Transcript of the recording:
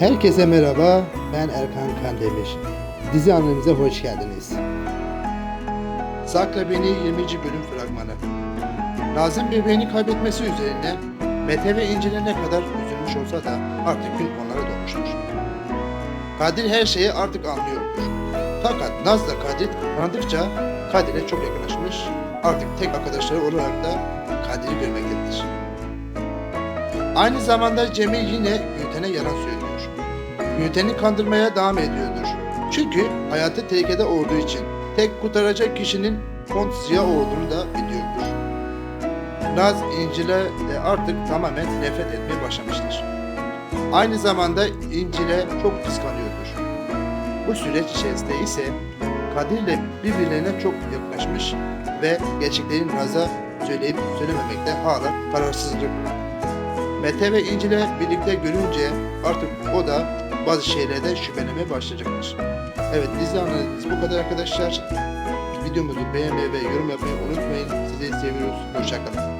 Herkese merhaba, ben Erkan Kandemir. Dizi analizimize hoş geldiniz. Sakla Beni 20. bölüm fragmanı. Nazım bebeğini kaybetmesi üzerine Mete ve İncil'e ne kadar üzülmüş olsa da artık gün onlara doğmuştur. Kadir her şeyi artık anlıyordur. Fakat Naz'la Kadir tanıdıkça Kadir'e çok yakınlaşmış, artık tek arkadaşları olarak da Kadir'i görmektedir. Aynı zamanda Cemil yine Gülten'e yalan söylüyor. Gülten'i kandırmaya devam ediyordur. Çünkü hayatı tehlikede olduğu için tek kurtaracak kişinin Kont Ziya olduğunu da biliyordur. Naz İncil'e de artık tamamen nefret etmeye başlamıştır. Aynı zamanda İncil'e çok kıskanıyordur. Bu süreç içerisinde ise Kadir ile birbirlerine çok yaklaşmış ve gerçekleri Naz'a söyleyip söylememekte hala kararsızlık Mete ve İncil'e birlikte görünce artık o da bazı şeylerde şüphelenmeye başlayacaktır. Evet dizi analizimiz bu kadar arkadaşlar. Videomuzu beğenmeyi ve yorum yapmayı unutmayın. Sizi seviyoruz. Hoşçakalın.